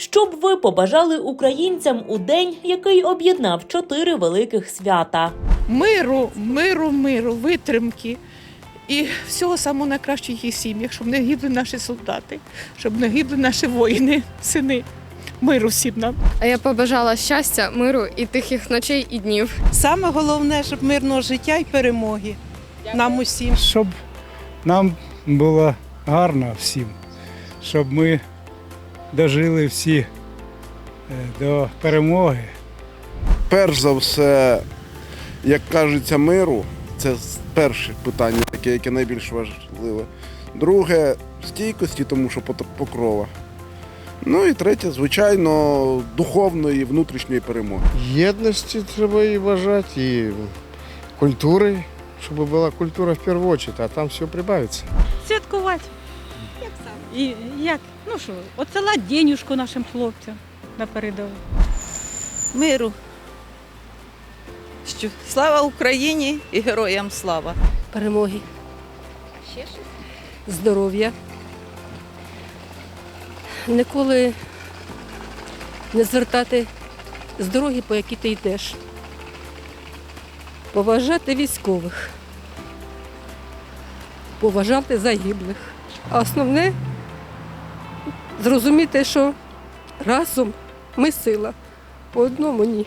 Що б ви побажали українцям у день, який об'єднав чотири великих свята? миру, миру, миру, витримки і всього самого найкращого їх сім'ях, щоб не гибли наші солдати, щоб не гибли наші воїни, сини. Миру всім нам. А я побажала щастя, миру і тихих ночей і днів. Саме головне, щоб мирного життя і перемоги нам усім. щоб нам було гарно всім, щоб ми дожили всі е, до перемоги. перш за все, як кажеться, миру, це перше питання, таке, яке найбільш важливе. Друге стійкості, тому що покрова. Ну і третє, звичайно, духовної внутрішньої перемоги. Єдності треба і бажати, і культури, щоб була культура в першу чергу, а там все прибавиться. святкувати. І як? Ну що, оцела денюжку нашим хлопцям на передову. Миру. Що слава Україні і героям слава! перемоги. Ще щось? Здоров'я. Ніколи не звертати з дороги, по якій ти йдеш. Поважати військових. Поважати загиблих. А основне зрозуміти, що разом ми сила, по одному ні.